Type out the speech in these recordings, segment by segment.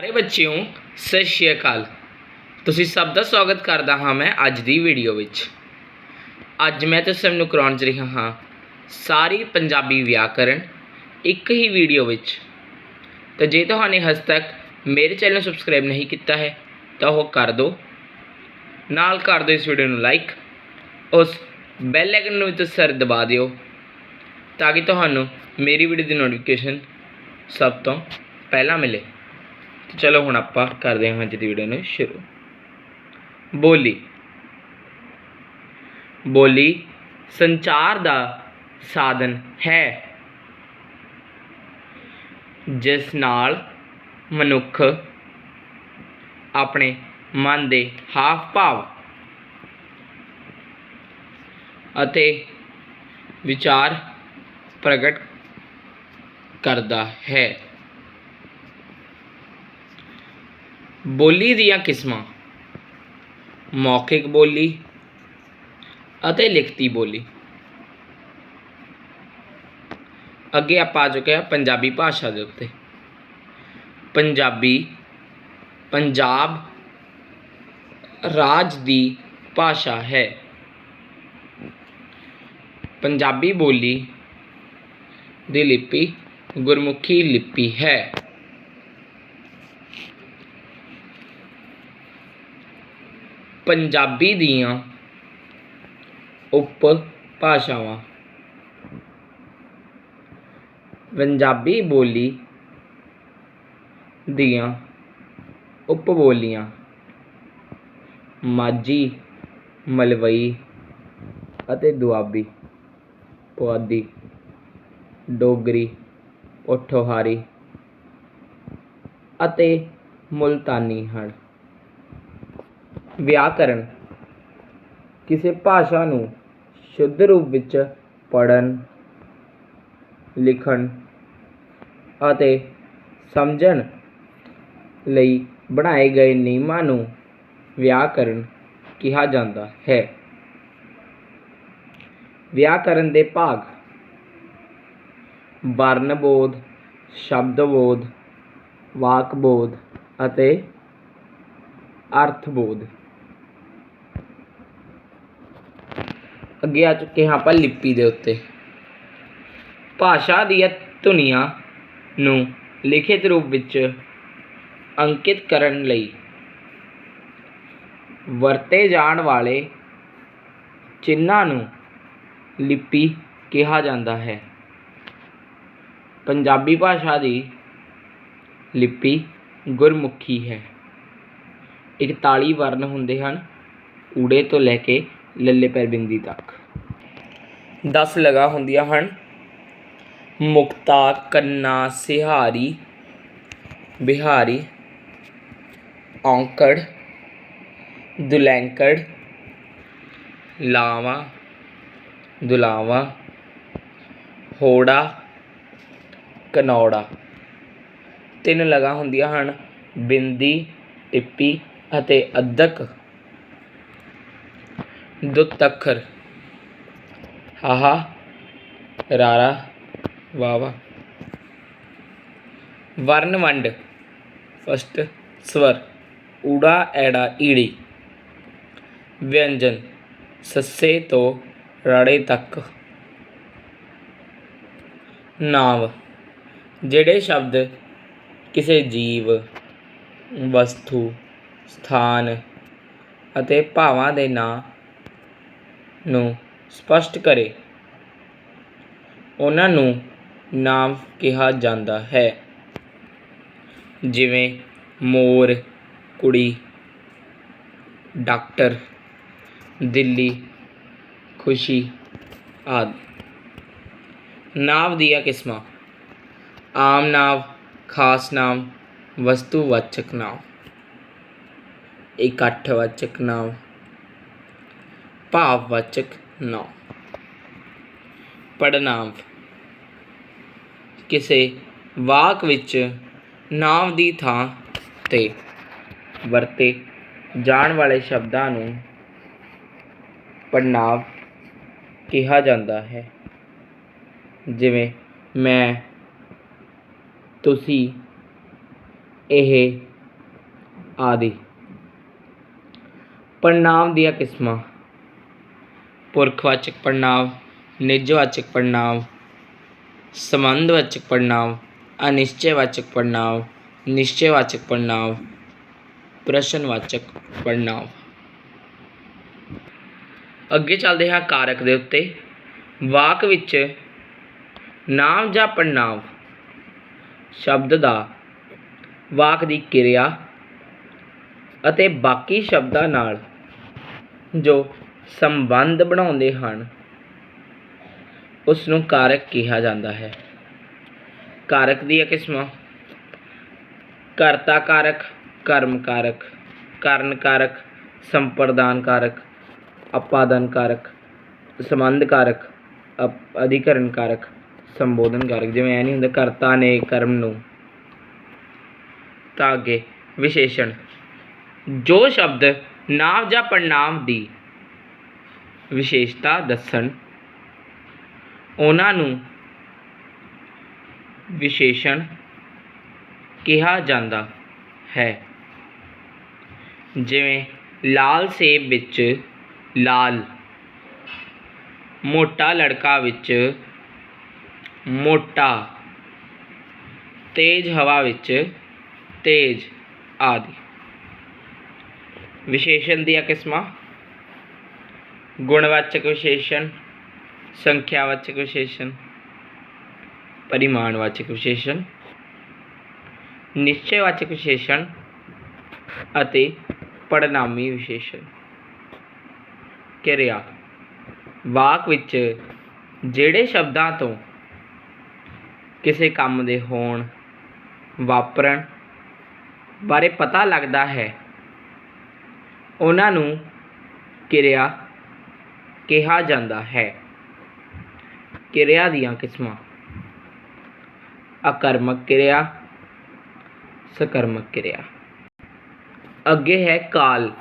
ਸਾਰੇ ਬੱਚਿਓ, ਸਤਿ ਸ਼੍ਰੀ ਅਕਾਲ। ਤੁਸੀਂ ਸਭ ਦਾ ਸਵਾਗਤ ਕਰਦਾ ਹਾਂ ਮੈਂ ਅੱਜ ਦੀ ਵੀਡੀਓ ਵਿੱਚ। ਅੱਜ ਮੈਂ ਤੁਸੀਂ ਸਭ ਨੂੰ ਕਰਾਉਣ ਜਾ ਰਿਹਾ ਹਾਂ ਸਾਰੀ ਪੰਜਾਬੀ ਵਿਆਕਰਣ ਇੱਕ ਹੀ ਵੀਡੀਓ ਵਿੱਚ। ਤਾਂ ਜੇ ਤੁਹਾਨੂੰ ਹਜੇ ਤੱਕ ਮੇਰੇ ਚੈਨਲ ਨੂੰ ਸਬਸਕ੍ਰਾਈਬ ਨਹੀਂ ਕੀਤਾ ਹੈ, ਤਾਂ ਉਹ ਕਰ ਦਿਓ। ਨਾਲ ਕਰ ਦਿਓ ਇਸ ਵੀਡੀਓ ਨੂੰ ਲਾਈਕ। ਉਸ ਬੈਲ ਆਈਕਨ ਨੂੰ ਵੀ ਤੁਸੀਂ ਸਰ ਦਬਾ ਦਿਓ, ਤਾਂ ਕਿ ਤੁਹਾਨੂੰ ਮੇਰੀ ਵੀਡੀਓ ਦੀ ਨੋਟੀਫਿਕੇਸ਼ਨ ਸਭ ਤੋਂ ਪਹਿਲਾਂ ਮਿਲੇ। ਤੇ ਚਲੋ ਹੁਣ ਆਪਾਂ ਕਰਦੇ ਹਾਂ ਅੱਜ ਦੀ ਵੀਡੀਓ ਨੂੰ ਸ਼ੁਰੂ। ਬੋਲੀ। ਬੋਲੀ ਸੰਚਾਰ ਦਾ ਸਾਧਨ ਹੈ। ਜਿਸ ਨਾਲ ਮਨੁੱਖ ਆਪਣੇ ਮਨ ਦੇ ਹਾਵ ਭਾਵ ਅਤੇ ਵਿਚਾਰ ਪ੍ਰਗਟ ਕਰਦਾ ਹੈ। ਬੋਲੀ ਦੀਆਂ ਕਿਸਮਾਂ। ਮੌਖਿਕ ਬੋਲੀ ਅਤੇ ਲਿਖਤੀ ਬੋਲੀ। ਅੱਗੇ ਆਪਾਂ ਆ ਚੁੱਕੇ ਹਾਂ ਪੰਜਾਬੀ ਭਾਸ਼ਾ ਦੇ ਉੱਤੇ। ਪੰਜਾਬੀ, ਪੰਜਾਬ ਰਾਜ ਦੀ ਭਾਸ਼ਾ ਹੈ। ਪੰਜਾਬੀ ਬੋਲੀ ਦੀ ਲਿਪੀ ਗੁਰਮੁਖੀ ਲਿਪੀ ਹੈ। ਪੰਜਾਬੀ ਦੀਆਂ ਉਪ ਭਾਸ਼ਾਵਾਂ। ਪੰਜਾਬੀ ਬੋਲੀ ਦੀਆਂ ਉਪ ਬੋਲੀਆਂ। ਮਾਝੀ, ਮਲਵਈ ਅਤੇ ਦੁਆਬੀ। ਪੁਆਧੀ, ਡੋਗਰੀ, ਪੋਠੋਹਾਰੀ ਅਤੇ ਮੁਲਤਾਨੀ ਹਨ। ਵਿਆਕਰਨ। ਕਿਸੇ ਭਾਸ਼ਾ ਨੂੰ ਸ਼ੁੱਧ ਰੂਪ ਵਿੱਚ ਪੜ੍ਹਨ, ਲਿਖਣ ਅਤੇ ਸਮਝਣ ਲਈ ਬਣਾਏ ਗਏ ਨਿਯਮਾਂ ਨੂੰ ਵਿਆਕਰਨ ਕਿਹਾ ਜਾਂਦਾ ਹੈ। ਵਿਆਕਰਨ ਦੇ ਭਾਗ। ਵਰਣਬੋਧ ਸ਼ਬਦ ਬੋਧ ਵਾਕ ਅਤੇ ਅਰਥ ਅੱਗੇ ਆ ਚੁੱਕੇ ਹਾਂ ਆਪਾਂ ਲਿਪੀ ਦੇ ਉੱਤੇ। ਭਾਸ਼ਾ ਦੀਆਂ ਧੁਨੀਆਂ ਨੂੰ ਲਿਖਿਤ ਰੂਪ ਵਿੱਚ ਅੰਕਿਤ ਕਰਨ ਲਈ ਵਰਤੇ ਜਾਣ ਵਾਲੇ ਚਿੰਨ੍ਹਾਂ ਨੂੰ ਲਿਪੀ ਕਿਹਾ ਜਾਂਦਾ ਹੈ। ਪੰਜਾਬੀ ਭਾਸ਼ਾ ਦੀ ਲਿਪੀ ਗੁਰਮੁਖੀ ਹੈ। 41 ਵਰਨ ਹੁੰਦੇ ਹਨ। ਊੜੇ ਤੋਂ ਲੈ ਕੇ ਲੱਲੇ ਪੈਰ ਬਿੰਦੀ ਤੱਕ। 10 ਲਗਾ ਹੁੰਦੀਆਂ ਹਨ। ਮੁਕਤਾ, ਕੰਨਾ, ਸਿਹਾਰੀ, ਬਿਹਾਰੀ, ਔਂਕੜ, ਦੁਲੈਂਕੜ, ਲਾਵਾ, ਦੁਲਾਵਾ, ਹੋੜਾ, ਕਨੌੜਾ। ਤਿੰਨ ਲਗਾ ਹੁੰਦੀਆਂ ਹਨ। ਬਿੰਦੀ, ਟਿੱਪੀ ਅਤੇ ਅੱਧਕ ਦੁੱਤ ਅੱਖਰ ਹਾਹਾ, ਰਾਰਾ ਵਾਵਾ ਵਰਨ ਵੰਡ। ਫਸਟ ਸਵਰ। ਊੜਾ, ਐੜਾ, ਈੜੀ। ਵਿਅੰਜਨ। ਸੱਸੇ ਤੋਂ ਰਾੜੇ ਤੱਕ। ਨਾਂਵ। ਜਿਹੜੇ ਸ਼ਬਦ ਕਿਸੇ ਜੀਵ, ਵਸਤੂ, ਸਥਾਨ ਅਤੇ ਭਾਵਾਂ ਦੇ ਨਾਂ ਨੂੰ ਸਪਸ਼ਟ ਕਰੇ। ਉਹਨਾਂ ਨੂੰ ਨਾਮ ਕਿਹਾ ਜਾਂਦਾ ਹੈ। ਜਿਵੇਂ ਮੋਰ, ਕੁੜੀ, ਡਾਕਟਰ, ਦਿੱਲੀ, ਖੁਸ਼ੀ ਆਦਿ। ਨਾਂਵ ਦੀਆਂ ਕਿਸਮਾਂ। ਆਮ ਨਾਂਵ, ਖਾਸ ਨਾਮ ਵਸਤੂਵਾਚਕ ਨਾਂਵ। ਇਕੱਠਵਾਚਕ ਨਾਂਵ। ਭਾਵਵਾਚਕ ਨਾਂਵ ਪੜਨਾਂਵ ਕਿਸੇ ਵਾਕ ਵਿੱਚ ਨਾਂਵ ਦੀ ਥਾਂ ਤੇ ਵਰਤੇ ਜਾਣ ਵਾਲੇ ਸ਼ਬਦਾਂ ਨੂੰ ਪੜਨਾਂਵ ਕਿਹਾ ਜਾਂਦਾ ਹੈ। ਜਿਵੇਂ, ਮੈਂ, ਤੁਸੀਂ, ਇਹ, ਆਦਿ। ਪੜਨਾਂਵ ਦੀਆਂ ਕਿਸਮਾਂ ਪੁਰਖਵਾਚਕ ਪੜਨਾਂਵ ਨਿੱਜਵਾਚਕ ਪੜਨਾਂਵ ਸੰਬੰਧਵਾਚਕ ਪੜਨਾਂਵ ਅਨਿਸ਼ਚੈਵਾਚਕ ਪੜਨਾਂਵ ਨਿਸ਼ਚੈਵਾਚਕ ਪੜਨਾਂਵ ਪ੍ਰਸ਼ਨਵਾਚਕ ਪੜਨਾਂਵ ਅੱਗੇ ਚੱਲਦੇ ਹਾਂ ਕਾਰਕ ਦੇ ਉੱਤੇ। ਵਾਕ ਵਿੱਚ ਨਾਮ ਜਾਂ ਪੜਨਾਂਵ ਸ਼ਬਦ ਦਾ। ਵਾਕ ਦੀ ਕਿਰਿਆ ਅਤੇ ਬਾਕੀ ਸ਼ਬਦਾਂ ਨਾਲ ਜੋ ਸੰਬੰਧ ਬਣਾਉਂਦੇ ਹਨ। ਉਸ ਨੂੰ ਕਾਰਕ ਕਿਹਾ ਜਾਂਦਾ ਹੈ। ਕਾਰਕ ਦੀਆਂ ਕਿਸਮਾਂ ਕਰਤਾ ਕਾਰਕ ਕਰਮ ਕਾਰਕ ਕਾਰਨ ਕਾਰਕ ਸੰਪਰਦਾਨ ਕਾਰਕ ਅਪਾਦਨ ਕਾਰਕ ਸੰਬੰਧ ਕਾਰਕ ਅਪ- ਅਧਿਕਰਨ ਕਾਰਕ ਸੰਬੋਧਨ ਕਾਰਕ ਜਿਵੇਂ ਐ ਨਹੀਂ ਹੁੰਦਾ, ਕਰਤਾ ਨੇ ਕਰਮ ਨੂੰ। ਤਾਂ ਅੱਗੇ ਵਿਸ਼ੇਸ਼ਣ। ਜੋ ਸ਼ਬਦ ਨਾਮ ਜਾਂ ਪੜਨਾਮ ਦੀ ਵਿਸ਼ੇਸ਼ਤਾ ਦੱਸਣ। ਉਹਨਾਂ ਨੂੰ ਵਿਸ਼ੇਸ਼ਣ ਕਿਹਾ ਜਾਂਦਾ ਹੈ। ਜਿਵੇਂ ਲਾਲ ਸੇਬ ਵਿੱਚ ਲਾਲ, ਮੋਟਾ ਲੜਕਾ ਵਿੱਚ ਮੋਟਾ, ਤੇਜ਼ ਹਵਾ ਵਿੱਚ ਤੇਜ਼ ਆਦਿ। ਵਿਸ਼ੇਸ਼ਣ ਦੀਆਂ ਕਿਸਮਾਂ ਗੁਣਵਾਚਕ ਵਿਸ਼ੇਸ਼ਣ, ਸੰਖਿਆਵਾਚਕ ਵਿਸ਼ੇਸ਼ਣ, ਪਰਿਮਾਣਵਾਚਕ ਵਿਸ਼ੇਸ਼ਣ ਨਿਸ਼ਚੈਵਾਚਕ ਵਿਸ਼ੇਸ਼ਣ ਅਤੇ ਪੜਨਾਮੀ ਵਿਸ਼ੇਸ਼ਣ। ਕਿਰਿਆ, ਵਾਕ ਵਿੱਚ ਜਿਹੜੇ ਸ਼ਬਦਾਂ ਤੋਂ ਕਿਸੇ ਕੰਮ ਦੇ ਹੋਣ, ਵਾਪਰਨ ਬਾਰੇ ਪਤਾ ਲੱਗਦਾ ਹੈ, ਉਹਨਾਂ ਨੂੰ ਕਿਰਿਆ ਕਿਹਾ ਜਾਂਦਾ ਹੈ। ਕਿਰਿਆ ਦੀਆਂ ਕਿਸਮਾਂ। ਅਕਰਮਕ ਕਿਰਿਆ, ਸਕਰਮਕ ਕਿਰਿਆ। ਅੱਗੇ ਹੈ ਕਾਲ।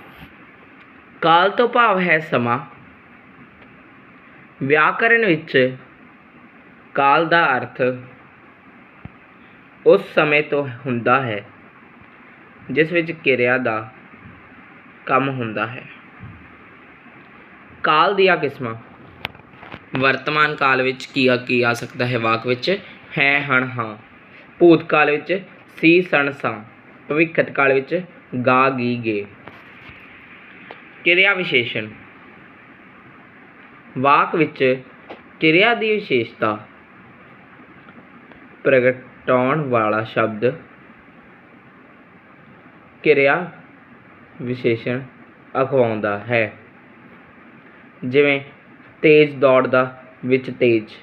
ਕਾਲ ਤੋਂ ਭਾਵ ਹੈ ਸਮਾਂ। ਵਿਆਕਰਣ ਵਿੱਚ ਕਾਲ ਦਾ ਅਰਥ ਉਸ ਸਮੇਂ ਤੋਂ ਹੁੰਦਾ ਹੈ, ਜਿਸ ਵਿੱਚ ਕਿਰਿਆ ਦਾ ਕੰਮ ਹੁੰਦਾ ਹੈ। ਕਾਲ ਦੀਆਂ ਕਿਸਮਾਂ। ਵਰਤਮਾਨ ਕਾਲ ਵਿੱਚ ਕੀ ਆ ਕੀ ਆ ਸਕਦਾ ਹੈ? ਵਾਕ ਵਿੱਚ ਹੈ, ਹਣ, ਹਾਂ। ਭੂਤ ਕਾਲ ਵਿੱਚ ਸੀ, ਸਣ, ਸਾਂ। ਭਵਿੱਖਤ ਕਾਲ ਵਿੱਚ ਗਾ, ਗੀ, ਗੇ। ਕਿਰਿਆ ਵਿਸ਼ੇਸ਼ਣ। ਵਾਕ ਵਿੱਚ ਕਿਰਿਆ ਦੀ ਵਿਸ਼ੇਸ਼ਤਾ। ਪ੍ਰਗਟਾਉਣ ਵਾਲਾ ਸ਼ਬਦ। ਕਿਰਿਆ ਵਿਸ਼ੇਸ਼ਣ ਅਖਵਾਉਂਦਾ ਹੈ। ਜਿਵੇਂ ਤੇਜ਼ ਦੌੜਦਾ ਵਿੱਚ ਤੇਜ਼,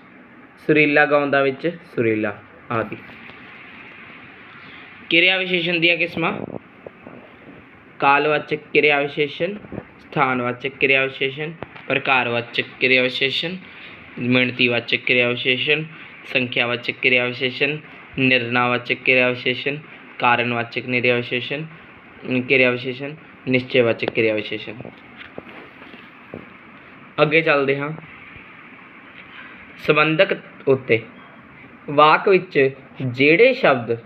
ਸੁਰੀਲਾ ਗਾਉਂਦਾ ਵਿੱਚ ਸੁਰੀਲਾ ਆਦਿ। ਕਿਰਿਆ ਵਿਸ਼ੇਸ਼ਣ ਦੀਆਂ ਕਿਸਮਾਂ ਕਾਲਵਾਚਕ ਕਿਰਿਆ ਵਿਸ਼ੇਸ਼ਣ ਸਥਾਨਵਾਚਕ ਕਿਰਿਆ ਵਿਸ਼ੇਸ਼ਣ ਪ੍ਰਕਾਰਵਾਚਕ ਕਿਰਿਆ ਵਿਸ਼ੇਸ਼ਣ ਮਿਣਤੀਵਾਚਕ ਕਿਰਿਆ ਵਿਸ਼ੇਸ਼ਣ ਸੰਖਿਆਵਾਚਕ ਕਿਰਿਆ ਵਿਸ਼ੇਸ਼ਣ ਨਿਰਣਾਵਾਚਕ ਕਿਰਿਆ ਵਿਸ਼ੇਸ਼ਣ ਕਾਰਨਵਾਚਕ ਕਿਰਿਆ ਵਿਸ਼ੇਸ਼ਣ ਕਿਰਿਆ ਵਿਸ਼ੇਸ਼ਣ ਨਿਸ਼ਚੈਵਾਚਕ ਕਿਰਿਆ ਵਿਸ਼ੇਸ਼ਣ ਅੱਗੇ ਚੱਲਦੇ ਹਾਂ। ਸੰਬੰਧਕ ਉੱਤੇ। ਵਾਕ ਵਿੱਚ ਜਿਹੜੇ ਸ਼ਬਦ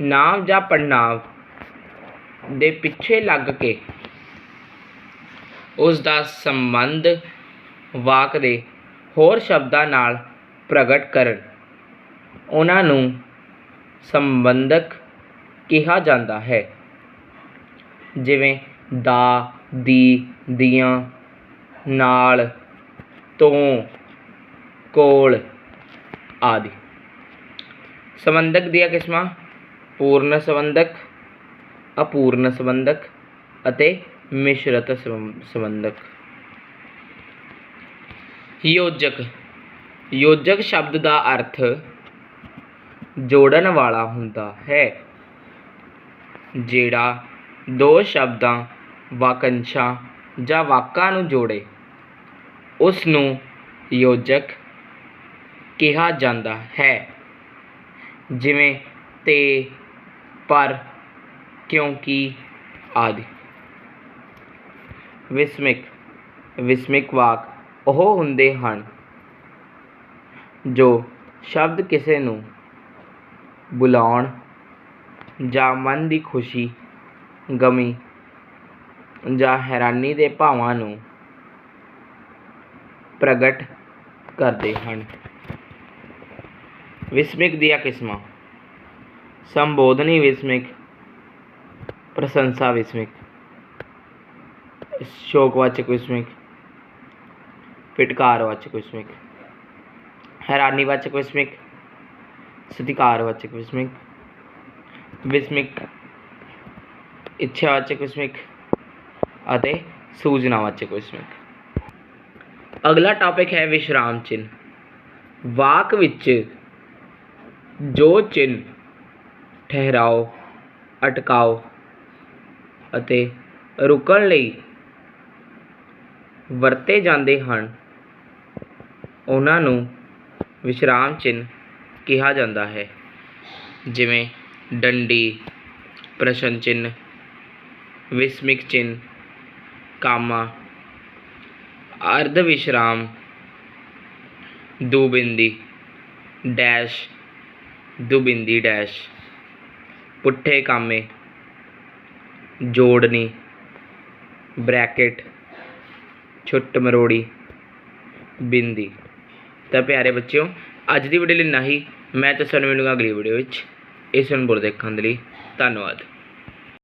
ਨਾਮ ਜਾਂ ਪੜਨਾਂਵ ਦੇ ਪਿੱਛੇ ਲੱਗ ਕੇ ਉਸ ਦਾ ਸੰਬੰਧ ਵਾਕ ਦੇ ਹੋਰ ਸ਼ਬਦਾਂ ਨਾਲ ਪ੍ਰਗਟ ਕਰਨ, ਉਹਨਾਂ ਨੂੰ ਸੰਬੰਧਕ ਕਿਹਾ ਜਾਂਦਾ ਹੈ। ਜਿਵੇਂ ਦਾ, ਦੀ, ਦੀਆਂ ਨਾਲ, ਤੋਂ ਕੋਲ ਆਦਿ। ਸੰਬੰਧਕ ਦੀਆਂ ਕਿਸਮਾਂ ਪੂਰਨ ਸੰਬੰਧਕ, ਅਪੂਰਨ ਸੰਬੰਧਕ ਅਤੇ ਮਿਸ਼ਰਤ ਸੰਬੰ- ਸੰਬੰਧਕ। ਯੋਜਕ। ਯੋਜਕ ਸ਼ਬਦ ਦਾ ਅਰਥ ਜੋੜਨ ਵਾਲਾ ਹੁੰਦਾ ਹੈ, ਜਿਹੜਾ ਦੋ ਸ਼ਬਦਾਂ, ਵਾਕੰਸ਼ਾਂ ਜਾਂ ਵਾਕਾਂ ਨੂੰ ਜੋੜੇ। ਉਸ ਨੂੰ ਯੋਜਕ ਕਿਹਾ ਜਾਂਦਾ ਹੈ। ਜਿਵੇਂ ਤੇ, ਪਰ, ਕਿਉਂਕਿ ਆਦਿ। ਵਿਸਮਿਕ ਵਿਸਮਿਕ ਵਾਕ ਉਹ ਹੁੰਦੇ ਹਨ ਜੋ ਸ਼ਬਦ ਕਿਸੇ ਨੂੰ ਬੁਲਾਉਣ ਜਾਂ ਮਨ ਦੀ ਖੁਸ਼ੀ, ਗਮੀ ਜਾਂ ਹੈਰਾਨੀ ਦੇ ਭਾਵਾਂ ਨੂੰ ਪ੍ਰਗਟ ਕਰਦੇ ਹਨ। ਵਿਸਮਿਕ ਦੀਆਂ ਕਿਸਮਾਂ। ਸੰਬੋਧਨੀ ਵਿਸਮਿਕ, ਪ੍ਰਸ਼ੰਸਾ ਵਿਸਮਿਕ। ਸ਼ੋਕਵਾਚਕ ਵਿਸਮਿਕ, ਫਿਟਕਾਰਵਾਚਕ ਵਿਸਮਿਕ। ਹੈਰਾਨੀਵਾਚਕ ਵਿਸਮਿਕ, ਸਤਿਕਾਰਵਾਚਕ ਵਿਸਮਿਕ। ਵਿਸਮਿਕ, ਇੱਛਾਵਾਚਕ ਵਿਸਮਿਕ ਅਤੇ ਸੂਚਨਾਵਾਚਕ ਵਿਸਮਿਕ। ਅਗਲਾ ਟਾਪਿਕ ਹੈ ਵਿਸ਼ਰਾਮ ਚਿੰਨ੍ਹ। ਵਾਕ ਵਿੱਚ ਜੋ ਚਿੰਨ੍ਹ ਠਹਿਰਾਓ, ਅਟਕਾਓ ਅਤੇ ਰੁਕਣ ਲਈ ਵਰਤੇ ਜਾਂਦੇ ਹਨ, ਉਹਨਾਂ ਨੂੰ ਵਿਸ਼ਰਾਮ ਚਿੰਨ੍ਹ ਕਿਹਾ ਜਾਂਦਾ ਹੈ। ਜਿਵੇਂ ਡੰਡੀ, ਪ੍ਰਸ਼ਨ ਚਿੰਨ੍ਹ, ਵਿਸਮਿਕ ਚਿੰਨ੍ਹ, ਕਾਮਾ ਅਰਧ ਵਿਸ਼ਰਾਮ, ਦੁਬਿੰਦੀ ਡੈਸ਼ ਦੁਬਿੰਦੀ ਡੈਸ਼, ਪੁੱਠੇ ਕਾਮੇ, ਜੋੜਨੀ, ਬ੍ਰੈਕਟ, ਛੁੱਟ ਮਰੋੜੀ, ਬਿੰਦੀ। ਤਾਂ ਪਿਆਰੇ ਬੱਚਿਓ, ਅੱਜ ਦੀ ਵੀਡੀਓ ਲਈ ਇੰਨਾ ਹੀ। ਮੈਂ ਤਾਂ ਤੁਹਾਨੂੰ ਮਿਲੂੰਗਾ ਅਗਲੀ ਵੀਡੀਓ ਵਿੱਚ। ਇਸ ਨੂੰ ਬੁਰ ਦੇਖਣ ਦੇ ਲਈ ਧੰਨਵਾਦ।